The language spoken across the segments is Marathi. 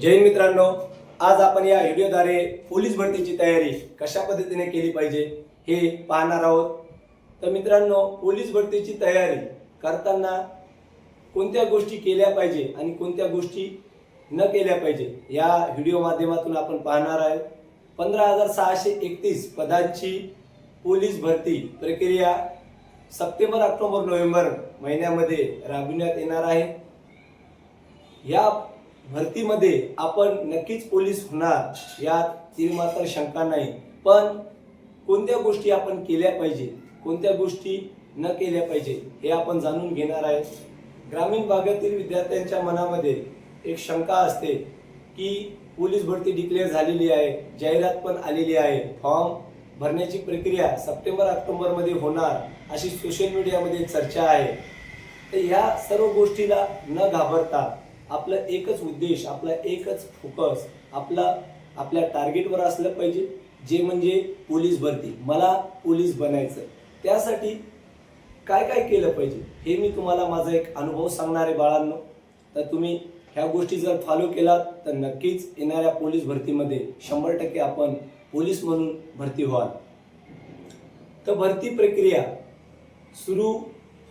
जय मित्रांनो आज आपण या व्हिडिओद्वारे पोलीस भरतीची तयारी कशा पद्धतीने केली पाहिजे हे पाहणार आहोत. तर मित्रांनो पोलीस भरतीची तयारी करताना कोणत्या गोष्टी केल्या पाहिजे आणि कोणत्या गोष्टी न केल्या पाहिजे या व्हिडिओ माध्यमातून आपण पाहणार आहे पंधरा हजार सहाशे एकतीस पदांची पोलीस भरती प्रक्रिया सप्टेंबर ऑक्टोबर नोव्हेंबर महिन्यामध्ये राबविण्यात येणार आहे. या भरतीमध्ये आपण नक्कीच पोलीस होणार यात ती मात्र शंका नाही. पण कोणत्या गोष्टी आपण केल्या पाहिजे कोणत्या गोष्टी न केल्या पाहिजे हे आपण जाणून घेणार आहे ग्रामीण भागातील विद्यार्थ्यांच्या मनामध्ये एक शंका असते की पोलीस भरती डिक्लेअर झालेली आहे जाहिरात पण आलेली आहे. फॉर्म भरण्याची प्रक्रिया सप्टेंबर ऑक्टोबरमध्ये होणार अशी सोशल मीडियामध्ये चर्चा आहे. तर या सर्व गोष्टीला न घाबरता आपलं एकच उद्देश आपला एकच फोकस आपला आपल्या टार्गेटवर असलं पाहिजे जे म्हणजे पोलीस भरती. मला पोलीस बनायचं त्यासाठी काय काय केलं पाहिजे हे मी तुम्हाला माझा एक अनुभव सांगणार आहे बाळांनो. तर तुम्ही ह्या गोष्टी जर फॉलो केलात तर नक्कीच येणाऱ्या पोलीस भरतीमध्ये शंभर टक्के आपण पोलीस म्हणून भरती व्हाल. तर भरती प्रक्रिया सुरू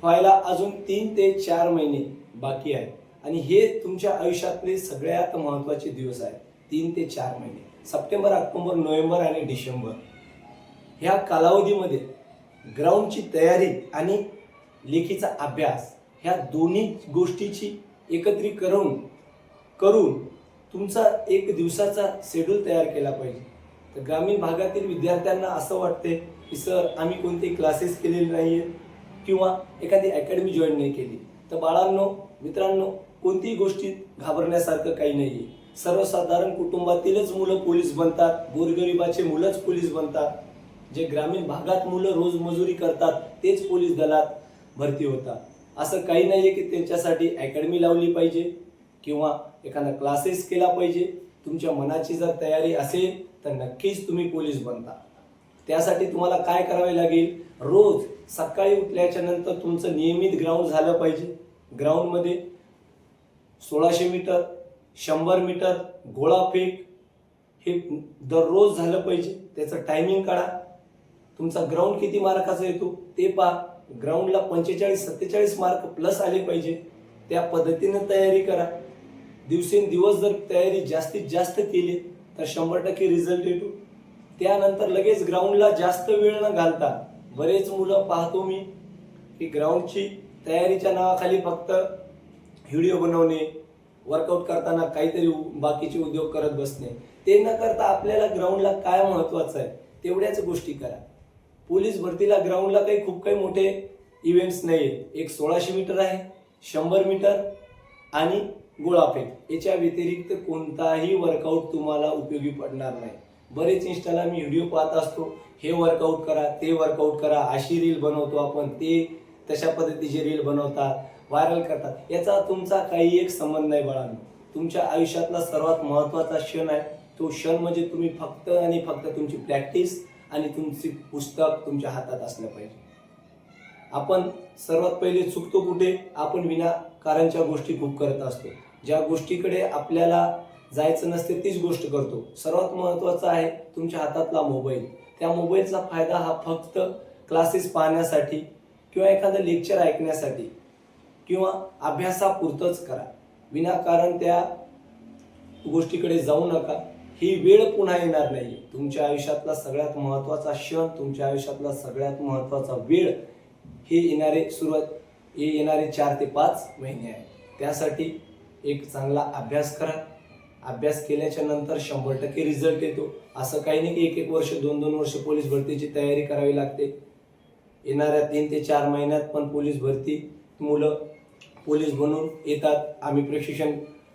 व्हायला अजून तीन ते चार महिने बाकी आहे आणि हे तुमच्या आयुष्यातले सगळ्यात महत्त्वाचे दिवस आहेत. तीन ते चार महिने. सप्टेंबर ऑक्टोबर नोव्हेंबर आणि डिसेंबर. ह्या कालावधीमध्ये ग्राउंडची तयारी आणि लेखीचा अभ्यास ह्या दोन्ही गोष्टीची एकत्रीकरण करून तुमचा एक दिवसाचा शेड्यूल तयार केला पाहिजे. तर ग्रामीण भागातील विद्यार्थ्यांना असं वाटते की सर आम्ही कोणते क्लासेस केलेले नाही आहेत किंवा एखादी अकॅडमी जॉईन नाही केली. तर बाळांनो मित्रांनो कोणतीही गोष्टीत घाबरण्यासारखं काही नाही आहे सर्वसाधारण कुटुंबातीलच मुलं पोलीस बनतात गोरगरिबाचे मुलंच पोलीस बनतात. जे ग्रामीण भागात मुलं रोज मजुरी करतात तेच पोलीस दलात भरती होतात. असं काही नाही आहे की त्यांच्यासाठी अकॅडमी लावली पाहिजे किंवा एखादा क्लासेस केला पाहिजे. तुमच्या मनाची जर तयारी असेल तर नक्कीच तुम्ही पोलीस बनता. त्यासाठी तुम्हाला काय करावे लागेल? रोज सकाळी उठल्याच्या नंतर तुमचं नियमित ग्राउंड झालं पाहिजे. ग्राउंडमध्ये सोळाशे मीटर शंभर मीटर गोळाफेक हे दररोज झालं पाहिजे. त्याचं टायमिंग काढा. तुमचा ग्राउंड किती मार्काचा येतो ते पहा. ग्राउंडला पंचेचाळीस सत्तेचाळीस मार्क प्लस आले पाहिजे. त्या पद्धतीनं तयारी करा. दिवसेंदिवस जर तयारी जास्तीत जास्त केली तर शंभर टक्के रिझल्ट येतो. त्यानंतर लगेच ग्राउंडला जास्त वेळ न घालता बरेच मुलं पाहतो मी की ग्राउंडची तयारीच्या नावाखाली फक्त व्हिडिओ बनवणे वर्कआउट करताना काहीतरी बाकीचे उद्योग करत बसणे ते न करता आपल्याला ग्राउंडला काय महत्वाचं आहे तेवढ्याच गोष्टी करा. पोलीस भरतीला ग्राउंडला काही खूप काही मोठे इव्हेंट्स नाही आहेत एक सोळाशे मीटर आहे शंभर मीटर आणि गोळाफेक याच्या व्यतिरिक्त कोणताही वर्कआउट तुम्हाला उपयोगी पडणार नाही. बरेच इंस्टाला मी व्हिडिओ पाहत असतो हे वर्कआउट करा ते वर्कआउट करा अशी रील बनवतो आपण ते तशा पद्धतीचे रील बनवतात. व्हायरल करतात. याचा तुमचा काही एक संबंध नाही बाळांनो तुमच्या आयुष्यातला सर्वात महत्त्वाचा क्षण आहे. तो क्षण म्हणजे तुम्ही फक्त आणि फक्त तुमची प्रॅक्टिस आणि तुमची पुस्तक तुमच्या हातात असलं पाहिजे. आपण सर्वात पहिले चुकतो कुठे? आपण विनाकारांच्या गोष्टी खूप करत असतो. ज्या गोष्टीकडे आपल्याला जायचं नसते तीच गोष्ट करतो. सर्वात महत्त्वाचं आहे तुमच्या हातातला मोबाईल त्या मोबाईलचा फायदा हा फक्त क्लासेस पाहण्यासाठी किंवा एखादं लेक्चर ऐकण्यासाठी. किंवा अभ्यासापुरतंच करा. विनाकारण त्या गोष्टीकडे जाऊ नका. ही वेळ पुन्हा येणार नाही तुमच्या आयुष्यातला सगळ्यात महत्त्वाचा क्षण तुमच्या आयुष्यातला सगळ्यात महत्त्वाचा वेळ हे येणारे सुरुवात हे येणारे चार ते पाच महिने आहे त्यासाठी एक चांगला अभ्यास करा. अभ्यास केल्याच्यानंतर शंभर टक्के रिझल्ट येतो. असं काही नाही की एक एक वर्ष दोन दोन वर्ष पोलीस भरतीची तयारी करावी लागते. येणाऱ्या तीन ते चार महिन्यात पण पोलीस भरती मुलं पोलीस बनून येतात. आम्ही प्रशिक्षण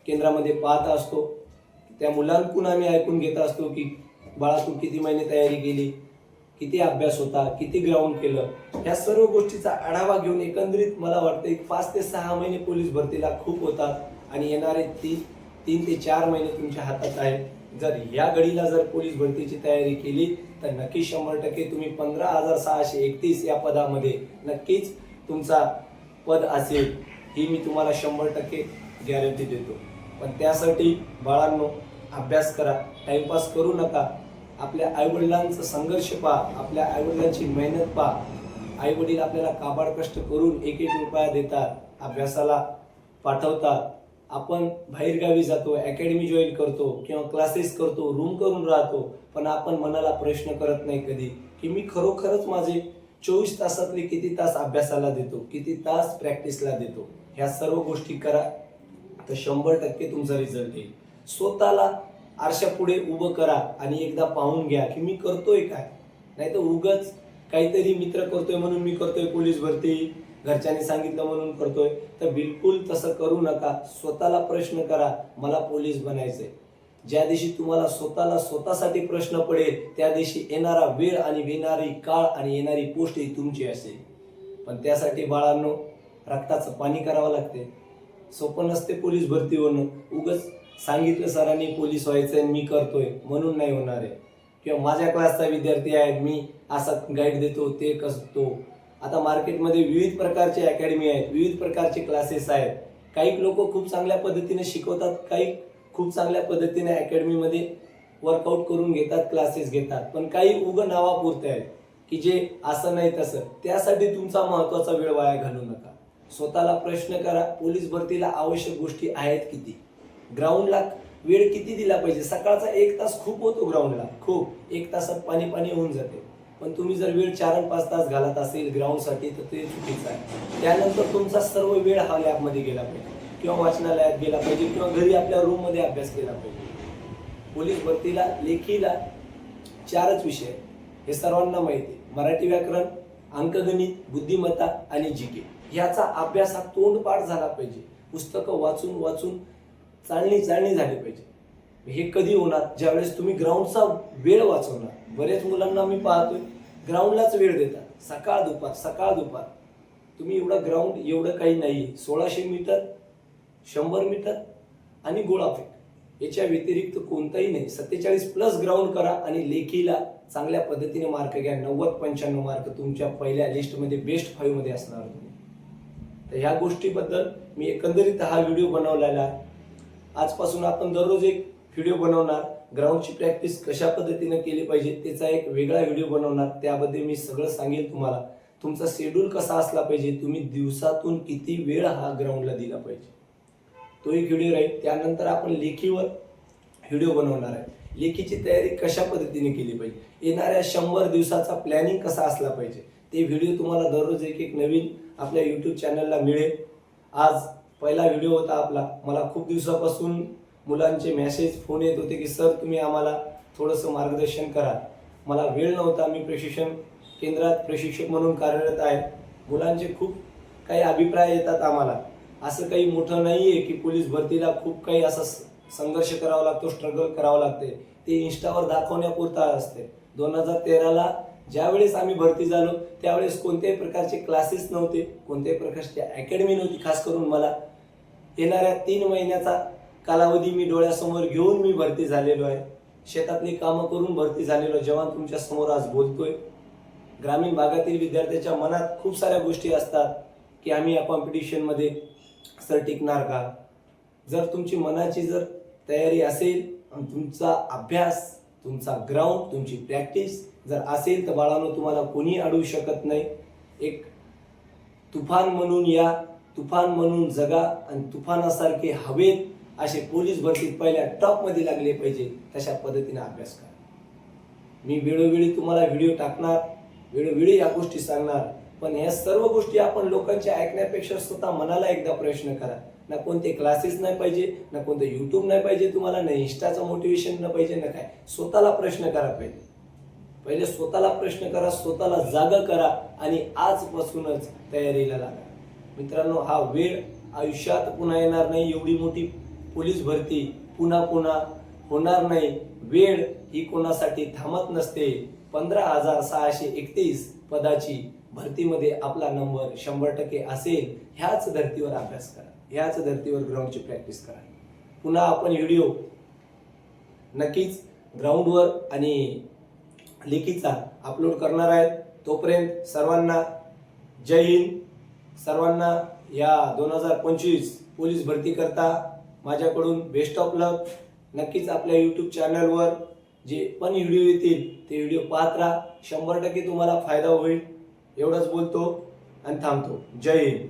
केंद्रामध्ये पाहत असतो. त्या मुलांकडून आम्ही ऐकून घेत असतो की बाळा तू किती महिने तयारी केली? किती अभ्यास होता? किती ग्राउंड केलं? ह्या सर्व गोष्टीचा आढावा घेऊन एकंदरीत मला वाटतं एक पाच ते सहा महिने पोलीस भरतीला खूप होतात आणि येणारे तीन तीन ते चार महिने तुमच्या हातात आहे जर या घडीला जर पोलीस भरतीची तयारी केली तर नक्की शंभर टक्के तुम्ही पंधरा हजार सहाशे एकतीस या पदामध्ये नक्कीच तुमचा पद असेल. ही मी तुम्हाला शंभर टक्के गॅरंटी देतो. पण त्यासाठी बाळांनो अभ्यास करा टाइमपास करू नका. आपल्या आईवडिलांचं संघर्ष पहा आपल्या आईवडिलांची मेहनत पहा. आईवडील आपल्याला काबाड कष्ट करून एक एक रुपया देतात अभ्यासाला पाठवतात. आपण बाहेरगावी जातो अकॅडमी जॉईन करतो किंवा क्लासेस करतो रूम करून राहतो पण आपण मनाला प्रश्न करत नाही कधी की मी खरोखरच माझे चोवीस तासातले किती तास अभ्यासाला देतो किती तास प्रॅक्टिसला देतो ह्या सर्व गोष्टी करा. तर शंभर टक्के तुमचा रिझल्ट येईल. स्वतःला आरशापुढे उभं करा आणि एकदा पाहून घ्या की मी करतोय काय. नाही तर उगच काहीतरी मित्र करतोय म्हणून मी करतोय पोलीस भरती घरच्यांनी सांगितलं म्हणून करतोय. तर बिलकुल तसं करू नका. स्वतःला प्रश्न करा मला पोलीस बनायचंय. ज्या दिवशी तुम्हाला स्वतःला स्वतःसाठी प्रश्न पडेल त्या दिवशी येणारा वेळ आणि येणारी काळ आणि येणारी पोस्ट ही तुमची असेल. पण त्यासाठी बाळांनो रक्ताचं पाणी करावं लागते. सोपं नसते पोलीस भरती होणं. उगच सांगितलं सरांनी पोलीस व्हायचं आणि मी करतोय म्हणून नाही होणार आहे. किंवा माझ्या क्लासचा विद्यार्थी आहे मी असा गाईड देतो ते कसतो आता मार्केटमध्ये विविध प्रकारचे अकॅडमी आहेत विविध प्रकारचे क्लासेस आहेत. काही लोक खूप चांगल्या पद्धतीने शिकवतात काही खूप चांगल्या पद्धतीने अकॅडमीमध्ये वर्कआउट करून घेतात क्लासेस घेतात. पण काही उग नावापुरते आहेत की जे असं नाही तसं. त्यासाठी तुमचा महत्त्वाचा वेळ वाया घालू नका. स्वतःला प्रश्न करा पोलीस भरतीला आवश्यक गोष्टी आहेत किती? ग्राउंडला वेळ किती दिला पाहिजे? सकाळचा एक तास खूप होतो ग्राउंडला खूप. एक तासात पाणी पाणी होऊन जाते. पण तुम्ही जर वेळ चार आणि पाच तास घालत असेल ग्राउंडसाठी तर ते चुकीचं आहे. त्यानंतर तुमचा सर्व वेळ हा लॅबमध्ये गेला पाहिजे. किंवा वाचनालयात गेला पाहिजे किंवा घरी आपल्या रूममध्ये अभ्यास केला पाहिजे. पोलीस भरतीला लेखीला चारच विषय हे सर्वांना माहिती आहे. मराठी व्याकरण अंकगणित बुद्धिमत्ता आणि जिके याचा ह्याचा अभ्यास हा तोंडपाठ झाला पाहिजे. पुस्तकं वाचून वाचून चालणी चालणी झाली पाहिजे. हे कधी होणार? ज्यावेळेस तुम्ही ग्राउंडचा वेळ वाचवणार. बरेच मुलांना मी पाहतोय ग्राउंडलाच वेळ देतात. सकाळ दुपार सकाळ दुपार. तुम्ही एवढं ग्राउंड एवढं काही नाही. सोळाशे मीटर शंभर मीटर आणि गोळाफेक याच्या व्यतिरिक्त कोणताही नाही. सत्तेचाळीस प्लस ग्राउंड करा आणि लेखीला चांगल्या पद्धतीने मार्क घ्या. नव्वद पंच्याण्णव मार्क तुमच्या पहिल्या लिस्टमध्ये बेस्ट फाईव्हमध्ये असणार तुम्ही. तर ह्या गोष्टीबद्दल मी एकंदरीत हा व्हिडिओ बनवलेला. आहे आजपासून आपण दररोज एक व्हिडिओ बनवणार. ग्राउंडची प्रॅक्टिस कशा पद्धतीने केली पाहिजे त्याचा एक वेगळा व्हिडिओ बनवणार. त्याबद्दल मी सगळं सांगेल तुम्हाला. तुमचा शेड्यूल कसा असला पाहिजे तुम्ही दिवसातून किती वेळ हा ग्राउंडला दिला पाहिजे. तो एक व्हिडिओ राहील. त्यानंतर आपण लेखीवर व्हिडिओ बनवणार आहे. लेखीची तयारी कशा पद्धतीने केली पाहिजे? येणाऱ्या शंभर दिवसाचा प्लॅनिंग कसा असला पाहिजे? ते व्हिडिओ तुम्हाला दररोज एक एक नवीन आपल्या यूट्यूब चॅनलला मिळेल. आज पहिला व्हिडिओ होता आपला. मला खूप दिवसापासून मुलांचे मेसेज फोन येत होते की सर तुम्ही आम्हाला थोडंसं मार्गदर्शन करा. मला वेळ नव्हता. मी प्रशिक्षण केंद्रात प्रशिक्षक म्हणून कार्यरत आहे. मुलांचे खूप काही अभिप्राय येतात आम्हाला. असं काही मोठं नाही आहे की पोलीस भरतीला खूप काही असा स- संघर्ष करावा लागतो स्ट्रगल करावं लागते. ते इन्स्टावर दाखवण्यापुरता असते. दोन हजार तेराला ज्यावेळेस आम्ही भरती झालो त्यावेळेस कोणत्याही प्रकारचे क्लासेस नव्हते कोणत्याही प्रकारची अकॅडमी नव्हती खास करून मला. येणाऱ्या तीन महिन्याचा कालावधी मी डोळ्यासमोर घेऊन मी भरती झालेलो आहे. शेतातली कामं करून भरती झालेलो आहे. जेव्हा तुमच्यासमोर आज बोलतोय ग्रामीण भागातील विद्यार्थ्याच्या मनात खूप साऱ्या गोष्टी असतात की आम्ही या कॉम्पिटिशनमध्ये सर टिकणार का? जर तुमची मनाची जर तयारी असेल आणि तुमचा अभ्यास तुमचा ग्राउंड तुमची प्रॅक्टिस जर असेल तर बाळांनो तुम्हाला कोणी अडवू शकत नाही. एक तुफान म्हणून या तुफान म्हणून जगा आणि तुफानासारखे हवेत असे पोलीस भरतीत पहिल्या टॉपमध्ये लागले पाहिजे तशा पद्धतीने अभ्यास करा. मी वेळोवेळी तुम्हाला व्हिडिओ टाकणार वेळोवेळी या गोष्टी सांगणार. पण या सर्व गोष्टी आपण लोकांच्या ऐकण्यापेक्षा स्वतः मनाला एकदा प्रश्न करा. ना कोणते क्लासेस नाही पाहिजे ना कोणतं युट्यूब नाही पाहिजे तुम्हाला ना इन्स्टाचं मोटिवेशन न पाहिजे ना काय. स्वतःला प्रश्न करा पाहिजे पहिले स्वतःला प्रश्न करा स्वतःला जागा करा आणि आजपासूनच तयारीला लागा. मित्रांनो हा वेळ आयुष्यात पुन्हा येणार नाही एवढी मोठी पोलीस भरती पुन्हा पुन्हा होणार नाही. वेळ ही कोणासाठी थांबत नसते. पंधरा हजार सहाशे एकतीस पदाची भरतीमध्ये आपला नंबर शंभर टक्के असेल ह्याच धर्तीवर अभ्यास करा. ह्याच धर्तीवर ग्राउंडची प्रॅक्टिस करा. पुन्हा आपण व्हिडिओ नक्कीच ग्राउंडवर आणि लेखीचा अपलोड करणार आहेत. तोपर्यंत सर्वांना जय हिंद. सर्वांना या दोन हजार पंचवीस पोलीस भरती करता माझ्याकडून बेस्ट ऑफ लक नक्कीच आपल्या यूट्यूब चॅनलवर जे पण व्हिडिओ येतील ते व्हिडिओ पाहत राहा. शंभर टक्के तुम्हाला फायदा होईल. एवढंच बोलतो आणि थांबतो. जय हिंद.